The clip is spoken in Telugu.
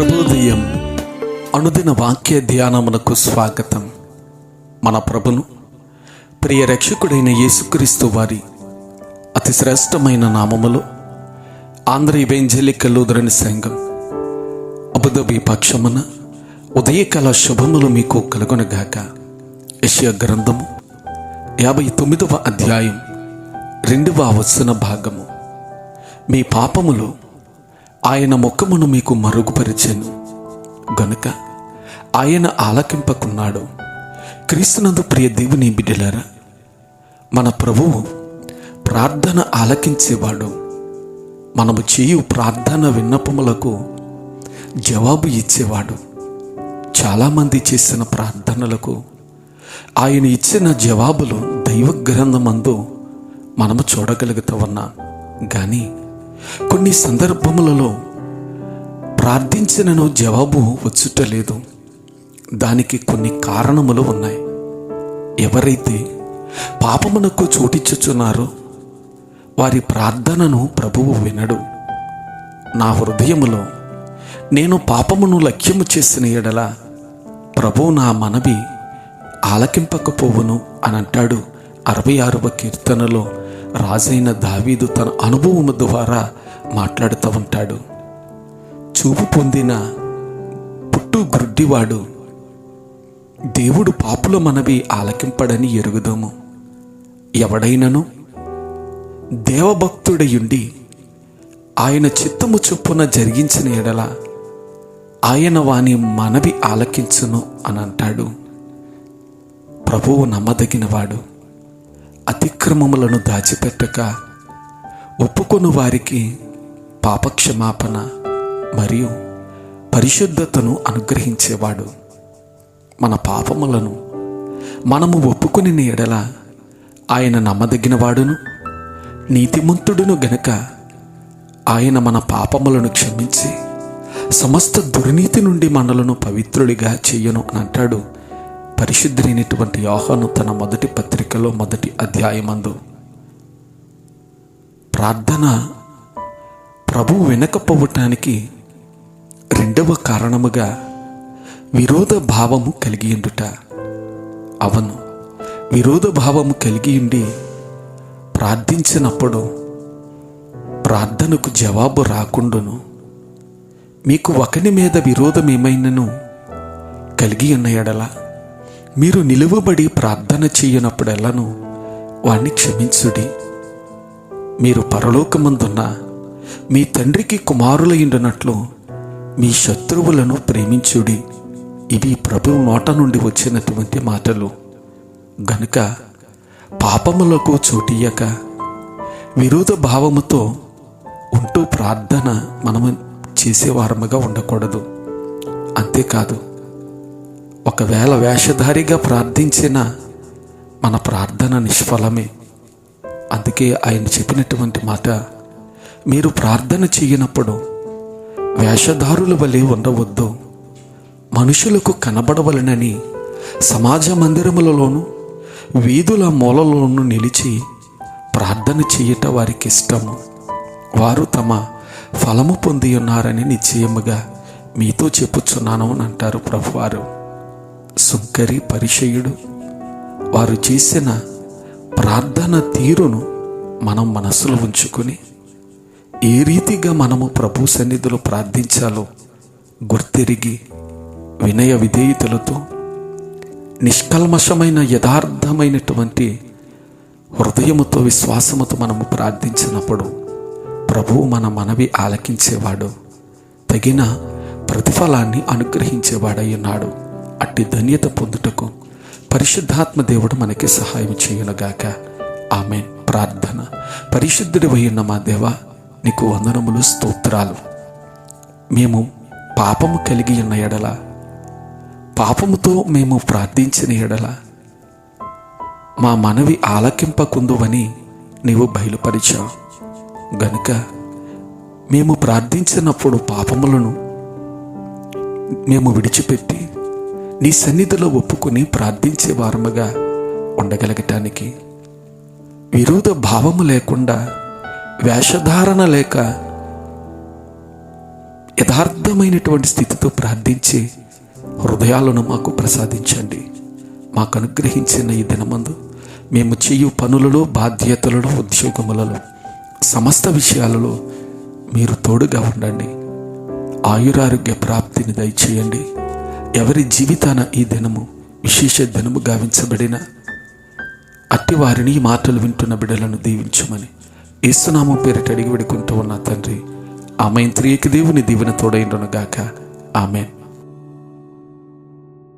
ప్రభుదయం. అనుదిన వాక్య ధ్యానమునకు స్వాగతం. మన ప్రభును ప్రియ రక్షకుడైన యేసుక్రీస్తు వారి అతి శ్రేష్టమైన నామములో ఆంధ్ర ఇవెంజలికల్ లూథరన్ సంఘం అబుదబి పక్షమున ఉదయకాల శుభములు మీకు కలుగునగాక. యెషయా గ్రంథము యాభై తొమ్మిదవ అధ్యాయం రెండవ వచన భాగము. మీ పాపములు ఆయన ముఖమును మీకు మరుగుపరిచాను. గనుక ఆయన ఆలకింపకున్నాడు. క్రీస్తునందు ప్రియ దేవుని బిడ్డలారా మన ప్రభువు ప్రార్థన ఆలకించేవాడు. మనము చేయు ప్రార్థన విన్నపములకు జవాబు ఇచ్చేవాడు. చాలామంది చేసిన ప్రార్థనలకు ఆయన ఇచ్చిన జవాబులు దైవ గ్రంథమందు మనము చూడగలుగుతూ ఉన్నాం. కానీ కొన్ని సందర్భములలో ప్రార్థించినను జవాబు వచ్చుటలేదు. దానికి కొన్ని కారణములు ఉన్నాయి. ఎవరైతే పాపమునకు చోటిచ్చుచున్నారో వారి ప్రార్థనను ప్రభువు వినడు. నా హృదయములో నేను పాపమును లక్ష్యము చేసిన ఎడల ప్రభు నా మనవి ఆలకింపకపోవును అని అంటాడు అరవై ఆరవ కీర్తనలో రాజైన దావీదు తన అనుభవము ద్వారా మాట్లాడుతూ ఉంటాడు. చూపు పొందిన పుట్టు గ్రుడ్డివాడు దేవుడు పాపుల మనవి ఆలకింపడని ఎరుగుదాము. ఎవడైనను? దేవభక్తుడయుండి ఆయన చిత్తము చొప్పున జరిగించిన ఎడల ఆయన వాని మనవి ఆలకించును అని అంటాడు ప్రభువు నమ్మదగినవాడు. అతిక్రమములను దాచిపెట్టక ఒప్పుకొను వారికి పాపక్షమాపణ మరియు పరిశుద్ధతను అనుగ్రహించేవాడు. మన పాపములను మనము ఒప్పుకొని ఎడల ఆయన నమ్మదగినవాడును నీతిమంతుడును గనుక ఆయన మన పాపములను క్షమించి సమస్త దుర్నీతి నుండి మనలను పవిత్రుడిగా చెయ్యను అని అంటాడు పరిశుద్ధులైనటువంటి యోహాను తన మొదటి పత్రికలో మొదటి అధ్యాయమందు ప్రార్థన ప్రభు వినకపోవటానికి రెండవ కారణముగా విరోధ భావము కలిగి ఉండుట. అవను విరోధ భావము కలిగి ఉండి ప్రార్థించినప్పుడు ప్రార్థనకు జవాబు రాకుండాను. మీకు ఒకని మీద విరోధం ఏమైనను కలిగి ఉన్న ఎడలా మీరు నిలువబడి ప్రార్థన చేయనప్పుడెల్లను వాణ్ణి క్షమించుడి. మీరు పరలోకమందున్న మీ తండ్రికి కుమారులయ్యుండినట్లు మీ శత్రువులను ప్రేమించుడి. ఇవి ప్రభు నోట నుండి వచ్చినటువంటి మాటలు. గనుక పాపములకు చోటియ్యక విరోధ భావముతో ఉంటూ ప్రార్థన మనము చేసేవారముగా ఉండకూడదు. అంతేకాదు ఒకవేళ వేషధారిగా ప్రార్థించిన మన ప్రార్థన నిష్ఫలమే. అందుకే ఆయన చెప్పినటువంటి మాట మీరు ప్రార్థన చేయనప్పుడు వేషధారుల వలె ఉండవద్దు. మనుషులకు కనబడవలనని సమాజ మందిరములలోను వీధుల మూలలోనూ నిలిచి ప్రార్థన చేయట వారికి ఇష్టము. వారు తమ ఫలము పొంది ఉన్నారని నిశ్చయముగా మీతో చెప్పుచున్నాను అని అంటారు ప్రభువారు. సుక్కరి పరిచయుడు. వారు చేసిన ప్రార్థన తీరును మనం మనసులో ఉంచుకొని ఏ రీతిగా మనము ప్రభు సన్నిధిలో ప్రార్థించాలో గుర్తెరిగి వినయ విధేయతలతో నిష్కల్మషమైన యథార్థమైనటువంటి హృదయముతో విశ్వాసముతో మనము ప్రార్థించినప్పుడు ప్రభువు మన మనవి ఆలకించేవాడు తగిన ప్రతిఫలాన్ని అనుగ్రహించేవాడై ఉన్నాడు. అట్టి ధన్యత పొందుటకు పరిశుద్ధాత్మ దేవుడు మనకి సహాయం చేయనుగాక. ఆమె ప్రార్థన. పరిశుద్ధుడి ఉన్న మా దేవ నీకు వందనములు స్తోత్రాలు. మేము పాపము కలిగి ఉన్న ఎడల పాపముతో మేము ప్రార్థించిన ఎడల మా మనవి ఆలకింపకుందువని నీవు బయలుపరిచావు. గనుక మేము ప్రార్థించినప్పుడు పాపములను మేము విడిచిపెట్టి నీ సన్నిధిలో ఒప్పుకొని ప్రార్థించే వారముగా ఉండగలగటానికి విరోధ భావము లేకుండా వేషధారణ లేక యథార్థమైనటువంటి స్థితితో ప్రార్థించి హృదయాలను మాకు ప్రసాదించండి. మాకు అనుగ్రహించిన ఈ దినమందు మేము చేయు పనులలో బాధ్యతలలో ఉద్యోగములలో సమస్త విషయాలలో మీరు తోడుగా ఉండండి. ఆయురారోగ్య ప్రాప్తిని దయచేయండి. ఎవరి జీవితాన ఈ దినము విశేష దినము గావించబడిన అట్టి వారిని ఈ మాటలు వింటున్న బిడ్డలను దీవించమని ఏసునామం పేరిట అడిగి పెడుకుంటూ ఉన్న తండ్రి. ఆమె ఇంత్రియకి దేవుని దీవెన తోడైండును గాక ఆమెన్.